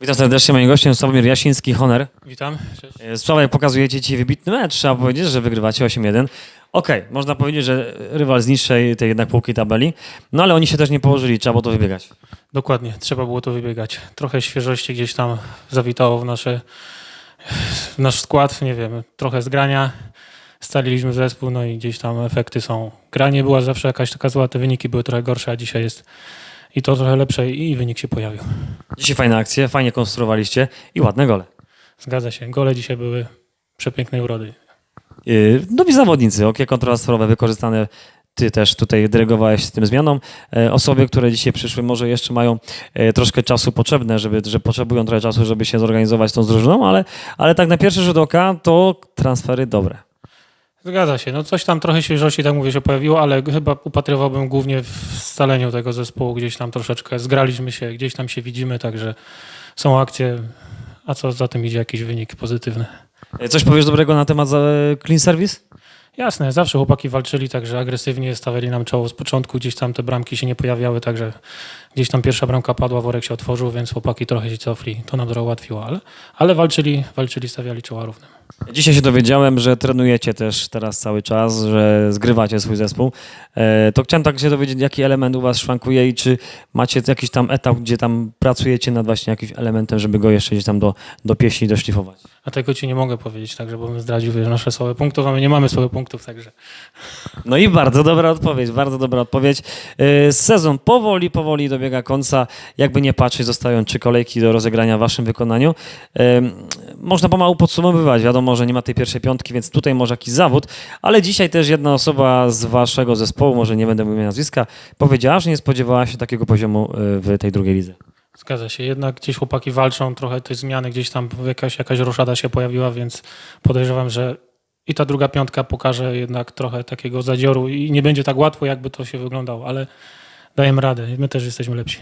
Witam serdecznie, moim gościem Sławomir Jasiński, Honor. Witam. Cześć. E, Sławek, pokazujecie ci wybitny mecz, trzeba powiedzieć, że wygrywacie 8-1. Okej, można powiedzieć, że rywal z niższej tej jednak półki tabeli, no ale oni się też nie położyli, trzeba było to wybiegać. Dokładnie, trzeba było to wybiegać. Trochę świeżości gdzieś tam zawitało w, nasze, w nasz skład, nie wiem, trochę zgrania. Scaliliśmy zespół, no i gdzieś tam efekty są. Granie była zawsze jakaś taka zła, te wyniki były trochę gorsze, a dzisiaj jest i to trochę lepsze i wynik się pojawił. Dzisiaj fajne akcje, fajnie konstruowaliście i ładne gole. Zgadza się, gole dzisiaj były przepięknej urody. Yy, Nowi zawodnicy, okie kontrastrowe wykorzystane. Ty też tutaj dyrygowałeś z tym zmianom. E, Osoby, które dzisiaj przyszły, może jeszcze mają e, troszkę czasu potrzebne, żeby, że potrzebują trochę czasu, żeby się zorganizować tą drużyną, ale, ale tak na pierwszy rzut oka to transfery dobre. Zgadza się. No coś tam trochę świeżości, tak mówię, się pojawiło, ale chyba upatrywałbym głównie w scaleniu tego zespołu. Gdzieś tam troszeczkę zgraliśmy się, gdzieś tam się widzimy, także są akcje, a co za tym idzie jakiś wynik pozytywny. E, Coś powiesz dobrego na temat za- Clean Service? Jasne, zawsze chłopaki walczyli, także agresywnie stawiali nam czoło z początku, gdzieś tam te bramki się nie pojawiały, także gdzieś tam pierwsza bramka padła, worek się otworzył, więc chłopaki trochę się cofli. To nam trochę ułatwiło, ale, ale walczyli, walczyli, stawiali czoła równym. Dzisiaj się dowiedziałem, że trenujecie też teraz cały czas, że zgrywacie swój zespół. E, To chciałem tak się dowiedzieć, jaki element u was szwankuje i czy macie jakiś tam etap, gdzie tam pracujecie nad właśnie jakimś elementem, żeby go jeszcze gdzieś tam do, do pieśni doszlifować. A tego ci nie mogę powiedzieć, także bo bym zdradził wiesz, nasze słabe punktów, a my nie mamy słabych punktów, także No i bardzo dobra odpowiedź, bardzo dobra odpowiedź. E, Sezon powoli, powoli dobiega końca. Jakby nie patrzeć, zostają trzy kolejki do rozegrania w waszym wykonaniu. E, Można pomału podsumowywać. Wiadomo, że nie ma tej pierwszej piątki, więc tutaj może jakiś zawód, ale dzisiaj też jedna osoba z waszego zespołu, może nie będę mówił nazwiska, powiedziała, że nie spodziewała się takiego poziomu e, w tej drugiej lidze. zgadza się. Jednak gdzieś chłopaki walczą, trochę te zmiany, gdzieś tam jakaś, jakaś roszada się pojawiła, więc podejrzewam, że i ta druga piątka pokaże jednak trochę takiego zadzioru i nie będzie tak łatwo, jakby to się wyglądało, ale dajemy radę. My też jesteśmy lepsi.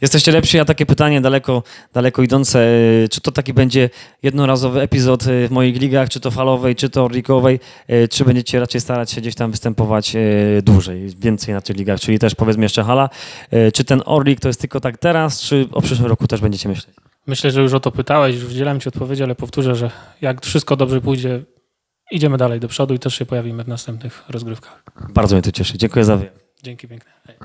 Jesteście lepsi, a takie pytanie daleko, daleko idące. e, Czy to taki będzie jednorazowy epizod e, w moich ligach, czy to falowej, czy to orlikowej, e, czy będziecie raczej starać się gdzieś tam występować dłużej, więcej na tych ligach, czyli też powiedzmy jeszcze hala. Czy ten orlik to jest tylko tak teraz, czy o przyszłym roku też będziecie myśleć? Myślę, że już o to pytałeś, już udzielam Ci odpowiedzi, ale powtórzę, że jak wszystko dobrze pójdzie, idziemy dalej do przodu i też się pojawimy w następnych rozgrywkach. Bardzo mnie to cieszy. Dziękuję za wywiad. Dzięki piękne. Hej.